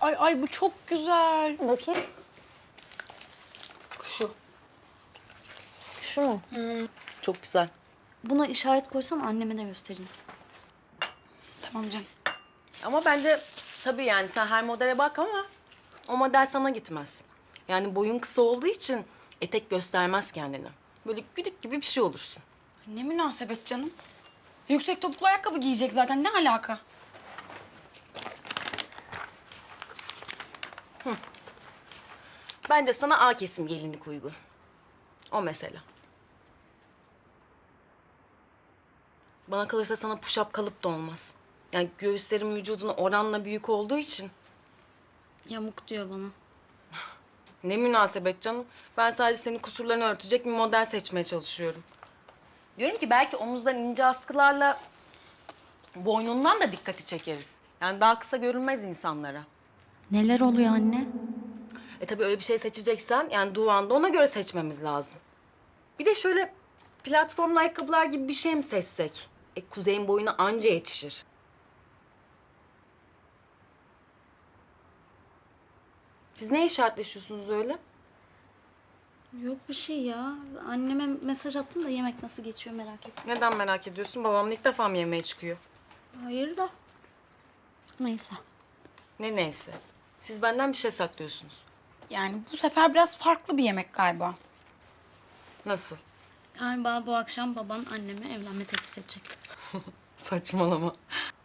Ay ay ay bu çok güzel. Bakayım. Şu. Şu mu? Çok güzel. Buna işaret koysan anneme de göstereyim. Tamam canım. Ama bence tabii yani sen her modele bak ama o model sana gitmez. Yani boyun kısa olduğu için etek göstermez kendini. Böyle güdük gibi bir şey olursun. Ne münasebet canım. Yüksek topuklu ayakkabı giyecek zaten ne alaka? Bence sana A kesim gelinlik uygun. O mesela. Bana kalırsa sana push-up kalıp da olmaz. Yani göğüslerin vücuduna oranla büyük olduğu için. Yamuk diyor bana. Ne münasebet canım. Ben sadece senin kusurlarını örtecek bir model seçmeye çalışıyorum. Diyorum ki belki omuzdan ince askılarla boynundan da dikkati çekeriz. Yani daha kısa görünmez insanlara. Neler oluyor anne? E tabii öyle bir şey seçeceksen yani duvanda ona göre seçmemiz lazım. Bir de şöyle platformlu ayakkabılar gibi bir şey mi seçsek? E kuzeyin boyuna anca yetişir. Siz ne işaretleşiyorsunuz öyle? Yok bir şey ya. Anneme mesaj attım da yemek nasıl geçiyor merak ettim. Neden merak ediyorsun? Babamla ilk defa mı yemeğe çıkıyor? Hayır da. Neyse. Ne neyse. Siz benden bir şey saklıyorsunuz. Yani bu sefer biraz farklı bir yemek galiba. Nasıl? Galiba bu akşam baban anneme evlenme teklif edecek. Saçmalama.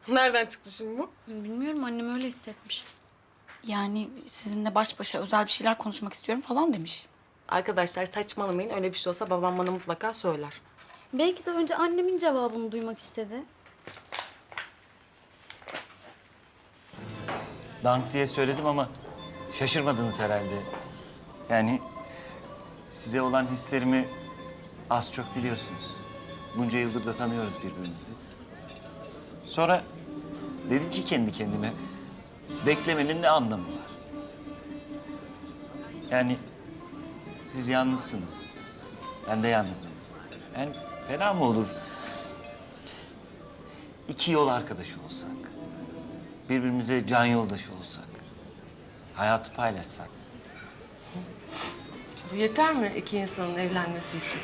Nereden çıktı şimdi bu? Bilmiyorum annem öyle hissetmiş. Yani sizinle baş başa özel bir şeyler konuşmak istiyorum falan demiş. Arkadaşlar saçmalamayın. Öyle bir şey olsa babam bana mutlaka söyler. Belki de önce annemin cevabını duymak istedi. Dank diye söyledim ama şaşırmadınız herhalde. Yani size olan hislerimi az çok biliyorsunuz. Bunca yıldır da tanıyoruz birbirimizi. Sonra dedim ki kendi kendime, beklemenin ne anlamı var? Yani siz yalnızsınız. Ben de yalnızım. Yani fena mı olur? İki yol arkadaşı olsak birbirimize can yoldaşı olsak, hayatı paylaşsak. Bu yeter mi iki insanın evlenmesi için?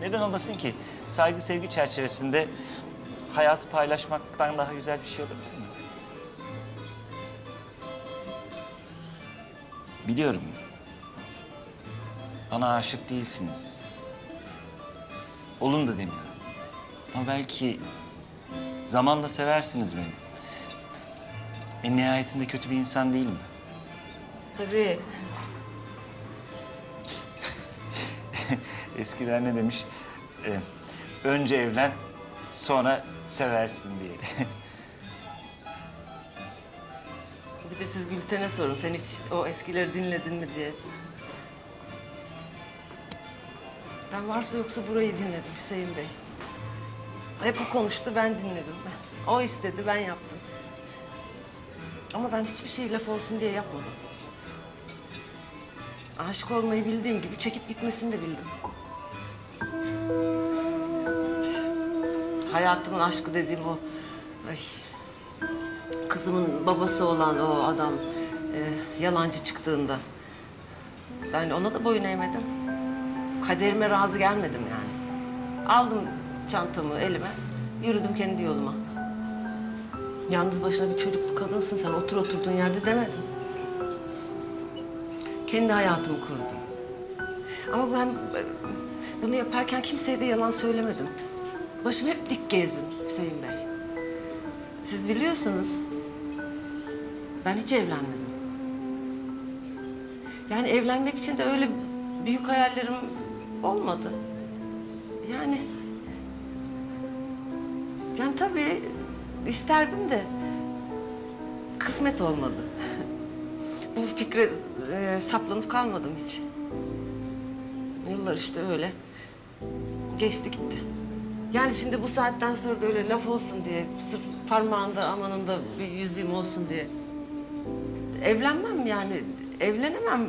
Neden olmasın ki? Saygı sevgi çerçevesinde hayatı paylaşmaktan daha güzel bir şey olabilir mi? Biliyorum. Bana aşık değilsiniz. Olun da demiyorum. Ama belki zamanla seversiniz beni. En nihayetinde kötü bir insan değilim. Tabii. Eskiler ne demiş? Ee, önce evlen, sonra seversin diye. Bir de siz Gülten'e sorun. Sen hiç o eskileri dinledin mi diye. Ben varsa yoksa burayı dinledim Hüseyin Bey. Hep o konuştu, ben dinledim. O istedi, ben yaptım. Ama ben hiçbir şey laf olsun diye yapmadım. Aşık olmayı bildiğim gibi çekip gitmesini de bildim. Hayatımın aşkı dediğim o... Ay, kızımın babası olan o adam e, yalancı çıktığında ben ona da boyun eğmedim. Kaderime razı gelmedim yani. Aldım çantamı elime, yürüdüm kendi yoluma. Yalnız başına bir çocuklu kadınsın sen otur oturduğun yerde demedim. Kendi hayatımı kurdum. Ama ben e, bunu yaparken kimseye de yalan söylemedim. Başımı hep dik gezdim Hüseyin Bey. Siz biliyorsunuz. Ben hiç evlenmedim. Yani evlenmek için de öyle büyük hayallerim olmadı. Yani... Yani tabii isterdim de kısmet olmadı. Bu fikre e, saplanıp kalmadım hiç. Yıllar işte öyle geçti gitti. Yani şimdi bu saatten sonra da öyle laf olsun diye, sırf parmağında amanında bir yüzüğüm olsun diye. Evlenmem yani, evlenemem.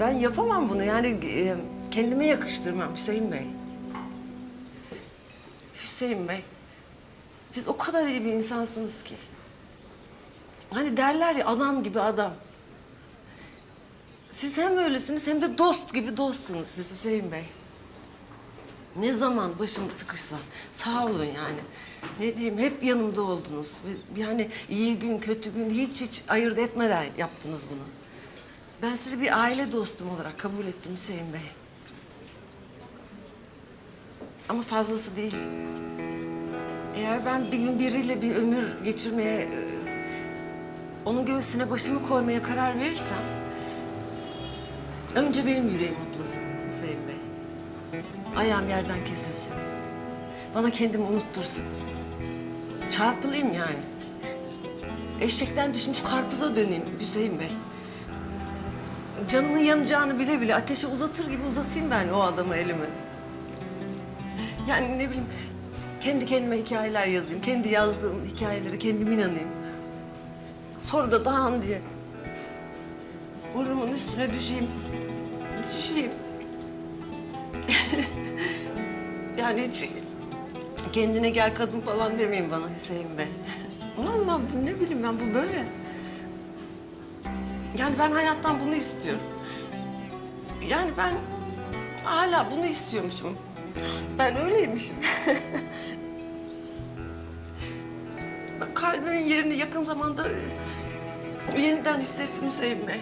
Ben yapamam bunu yani e, kendime yakıştırmam Hüseyin Bey. Hüseyin Bey, siz o kadar iyi bir insansınız ki. Hani derler ya adam gibi adam. Siz hem öylesiniz hem de dost gibi dostsunuz siz Hüseyin Bey. Ne zaman başım sıkışsa sağ olun yani. Ne diyeyim hep yanımda oldunuz. Yani iyi gün kötü gün hiç hiç ayırt etmeden yaptınız bunu. Ben sizi bir aile dostum olarak kabul ettim Hüseyin Bey. Ama fazlası değil. Eğer ben bir gün biriyle bir ömür geçirmeye, e, onun göğsüne başımı koymaya karar verirsem... ...önce benim yüreğim hoplasın Hüseyin Bey. Ayağım yerden kesilsin. Bana kendimi unuttursun. Çarpılayım yani. Eşekten düşmüş karpuza döneyim Hüseyin Bey. Canımın yanacağını bile bile ateşe uzatır gibi uzatayım ben o adama elimi. Yani ne bileyim kendi kendime hikayeler yazayım. Kendi yazdığım hikayeleri kendim inanayım. Sonra da dağın diye burnumun üstüne düşeyim. Düşeyim. yani hiç kendine gel kadın falan demeyin bana Hüseyin Bey. Vallahi ne bileyim ben bu böyle. Yani ben hayattan bunu istiyorum. Yani ben hala bunu istiyormuşum. Ben öyleymişim. kalbimin yerini yakın zamanda yeniden hissettim Hüseyin Bey.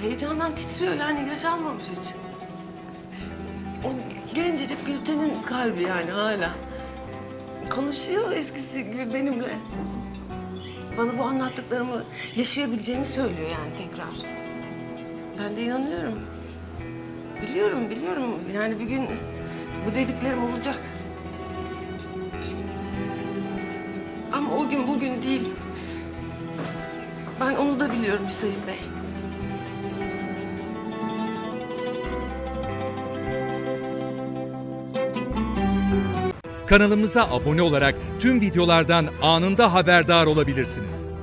Heyecandan titriyor yani yaşanmamış hiç. O gencecik Gülten'in kalbi yani hala. Konuşuyor eskisi gibi benimle. Bana bu anlattıklarımı yaşayabileceğimi söylüyor yani tekrar. Ben de inanıyorum. Biliyorum, biliyorum. Yani bir gün bu dediklerim olacak. Ama o gün bugün değil. Ben onu da biliyorum Hüseyin Bey. Kanalımıza abone olarak tüm videolardan anında haberdar olabilirsiniz.